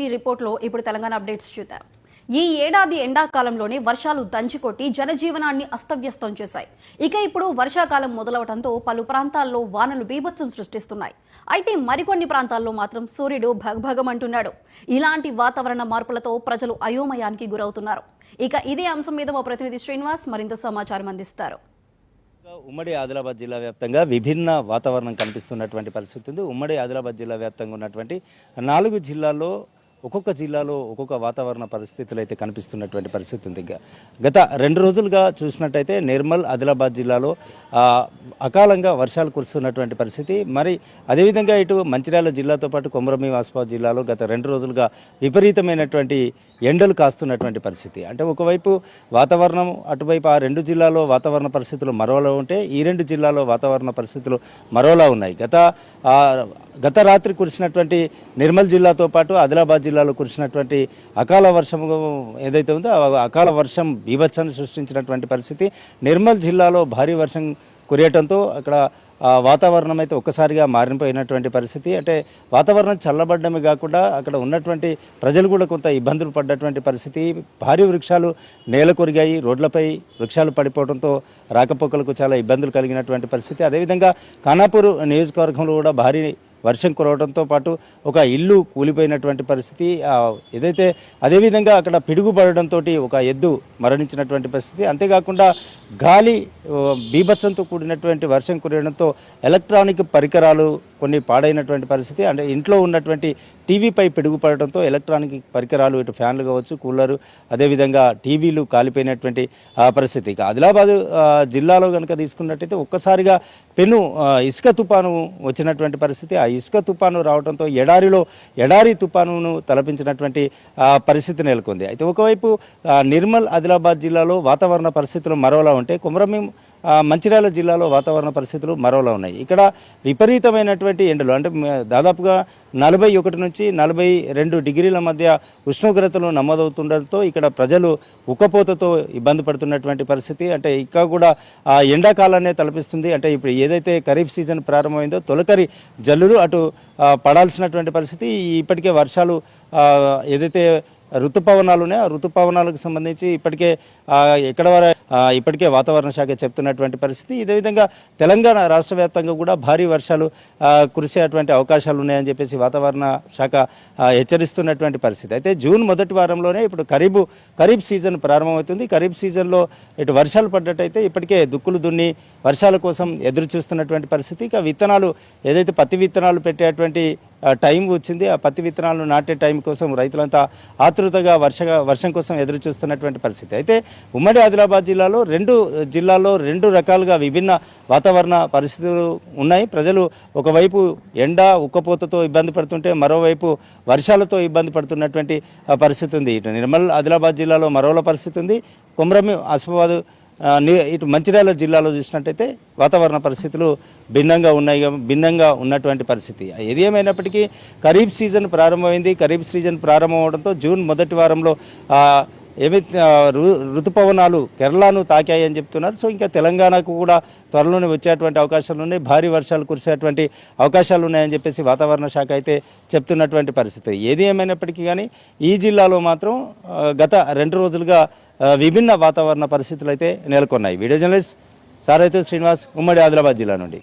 ఈ రిపోర్ట్లో ఇప్పుడు తెలంగాణ అప్డేట్స్ చూద్దాం. ఈ ఏడాది ఎండాకాలంలోనే వర్షాలు దంచికొట్టి జనజీవనాన్ని అస్తవ్యస్తం చేశాయి. ఇక ఇప్పుడు వర్షాకాలం మొదలవడంతో పలు ప్రాంతాల్లో వానలు బీభత్సం సృష్టిస్తున్నాయి. అయితే మరికొన్ని ప్రాంతాల్లో మాత్రం సూర్యుడు భగభగమంటున్నాడు. ఇలాంటి వాతావరణ మార్పులతో ప్రజలు అయోమయానికి గురవుతున్నారు. ఇక ఇదే అంశం మీద మా ప్రతినిధి శ్రీనివాస్ మరింత సమాచారం అందిస్తారు. ఉమ్మడి ఆదిలాబాద్ జిల్లా వ్యాప్తంగా విభిన్న వాతావరణం కనిపిస్తున్నటువంటి పరిస్థితి ఉంది. ఉమ్మడి ఆదిలాబాద్ జిల్లా వ్యాప్తంగా ఉన్నటువంటి నాలుగు జిల్లాల్లో ఒక్కొక్క జిల్లాలో ఒక్కొక్క వాతావరణ పరిస్థితులు అయితే కనిపిస్తున్నటువంటి పరిస్థితి ఉంది. ఇంకా గత రెండు రోజులుగా చూసినట్టయితే నిర్మల్ ఆదిలాబాద్ జిల్లాలో అకాలంగా వర్షాలు కురుస్తున్నటువంటి పరిస్థితి. మరి అదేవిధంగా ఇటు మంచిర్యాల జిల్లాతో పాటు కొమరమి వాస్పాద్ జిల్లాలో గత రెండు రోజులుగా విపరీతమైనటువంటి ఎండలు కాస్తున్నటువంటి పరిస్థితి. అంటే ఒకవైపు వాతావరణం అటువైపు ఆ రెండు జిల్లాలో వాతావరణ పరిస్థితులు మరోలా ఉంటే ఈ రెండు జిల్లాలో వాతావరణ పరిస్థితులు మరోలా ఉన్నాయి. గత గత రాత్రి కురిసినటువంటి నిర్మల్ జిల్లాతో పాటు ఆదిలాబాద్ జిల్లాలో కురిసినటువంటి అకాల వర్షం ఏదైతే ఉందో అకాల వర్షం బీభత్సాన్ని సృష్టించినటువంటి పరిస్థితి. నిర్మల్ జిల్లాలో భారీ వర్షం కురియటంతో అక్కడ వాతావరణం అయితే ఒక్కసారిగా మారిపోయినటువంటి పరిస్థితి. అంటే వాతావరణం చల్లబడ్డమే కాకుండా అక్కడ ఉన్నటువంటి ప్రజలు కూడా కొంత ఇబ్బందులు పడ్డటువంటి పరిస్థితి. భారీ వృక్షాలు నేల కొరిగాయి రోడ్లపై వృక్షాలు పడిపోవడంతో రాకపోకలకు చాలా ఇబ్బందులు కలిగినటువంటి పరిస్థితి. అదేవిధంగా ఖానాపూర్ నియోజకవర్గంలో కూడా భారీ వర్షం కురవడంతో పాటు ఒక ఇల్లు కూలిపోయినటువంటి పరిస్థితి ఏదైతే అదేవిధంగా అక్కడ పిడుగుపడడంతో ఒక ఎద్దు మరణించినటువంటి పరిస్థితి అంతేకాకుండా గాలి బీభత్సంతో కూడినటువంటి వర్షం కురవడంతో ఎలక్ట్రానిక్ పరికరాలు కొన్ని పాడైనటువంటి పరిస్థితి. అంటే ఇంట్లో ఉన్నటువంటి టీవీపై పిడుగుపడడంతో ఎలక్ట్రానిక్ పరికరాలు ఇటు ఫ్యాన్లు కావచ్చు కూలరు అదేవిధంగా టీవీలు కాలిపోయినటువంటి పరిస్థితి. ఇక ఆదిలాబాద్ జిల్లాలో కనుక తీసుకున్నట్టయితే ఒక్కసారిగా పెను ఇసుక తుపాను వచ్చినటువంటి పరిస్థితి. ఆ ఇసుక తుపాను రావడంతో ఎడారిలో ఎడారి తుపానును తలపించినటువంటి పరిస్థితి నెలకొంది. అయితే ఒకవైపు నిర్మల్ ఆదిలాబాద్ జిల్లాలో వాతావరణ పరిస్థితులు మరోలా ఉంటే కుమరమీం మంచిర్యాల జిల్లాలో వాతావరణ పరిస్థితులు మరోలా ఉన్నాయి. ఇక్కడ విపరీతమైనటువంటి ఎండలు. అంటే దాదాపుగా నలభై ఒకటి నుంచి నలభై రెండు డిగ్రీల మధ్య ఉష్ణోగ్రతలు నమోదవుతుండటంతో ఇక్కడ ప్రజలు ఉక్కపోతతో ఇబ్బంది పడుతున్నటువంటి పరిస్థితి. అంటే ఇంకా కూడా ఆ ఎండాకాలాన్నే తలపిస్తుంది. అంటే ఇప్పుడు ఏదైతే ఖరీఫ్ సీజన్ ప్రారంభమైందో తొలకరి జల్లులు అటు పడాల్సినటువంటి పరిస్థితి. ఇప్పటికే వర్షాలు ఏదైతే ఋతుపవనాలు ఉన్నాయి ఆ ఋతుపవనాలకు సంబంధించి ఇప్పటికే ఎక్కడ వర ఇప్పటికే వాతావరణ శాఖ చెప్తున్నటువంటి పరిస్థితి. ఇదే విధంగా తెలంగాణ రాష్ట్ర వ్యాప్తంగా కూడా భారీ వర్షాలు కురిసేటువంటి అవకాశాలు ఉన్నాయని చెప్పేసి వాతావరణ శాఖ హెచ్చరిస్తున్నటువంటి పరిస్థితి. అయితే జూన్ మొదటి వారంలోనే ఇప్పుడు ఖరీబు ఖరీఫ్ సీజన్ ప్రారంభమవుతుంది. ఖరీఫ్ సీజన్లో ఇటు వర్షాలు పడ్డట్టయితే ఇప్పటికే దుక్కులు దున్ని వర్షాల కోసం ఎదురు చూస్తున్నటువంటి పరిస్థితి. ఇక విత్తనాలు ఏదైతే పత్తి విత్తనాలు పెట్టేటువంటి టైం వచ్చింది. ఆ పత్తి విత్తనాలను నాటే టైం కోసం రైతులంతా ఆతృతగా వర్ష వర్షం కోసం ఎదురు చూస్తున్నటువంటి పరిస్థితి. అయితే ఉమ్మడి ఆదిలాబాద్ జిల్లాలో రెండు జిల్లాల్లో రెండు రకాలుగా విభిన్న వాతావరణ పరిస్థితులు ఉన్నాయి. ప్రజలు ఒకవైపు ఎండ ఉక్కపోతతో ఇబ్బంది పడుతుంటే మరోవైపు వర్షాలతో ఇబ్బంది పడుతున్నటువంటి పరిస్థితి ఉంది. ఇటు నిర్మల్ ఆదిలాబాద్ జిల్లాలో మరోల పరిస్థితి ఉంది. కొమరమి ఆసిఫాబాద్ ఇటు మంచిర్యాల జిల్లాలో చూసినట్టయితే వాతావరణ పరిస్థితులు భిన్నంగా ఉన్నాయి భిన్నంగా ఉన్నటువంటి పరిస్థితి. ఏది ఏమైనప్పటికీ ఖరీఫ్ సీజన్ ప్రారంభమైంది. ఖరీఫ్ సీజన్ ప్రారంభం అవడంతో జూన్ మొదటి వారంలో ఏమి ఋతుపవనాలు కేరళను తాకాయని అని చెప్తున్నారు. సో ఇంకా తెలంగాణకు కూడా త్వరలోనే వచ్చేటువంటి అవకాశాలు ఉన్నాయి. భారీ వర్షాలు కురిసేటువంటి అవకాశాలు ఉన్నాయని చెప్పేసి వాతావరణ శాఖ అయితే చెప్తున్నటువంటి పరిస్థితి. ఏది ఏమైనప్పటికీ కానీ ఈ జిల్లాలో మాత్రం గత రెండు రోజులుగా విభిన్న వాతావరణ పరిస్థితులు అయితే నెలకొన్నాయి. వీడియో జర్నలిస్ట్ సారైతే శ్రీనివాస్ ఉమ్మడి ఆదిలాబాద్ జిల్లా నుండి.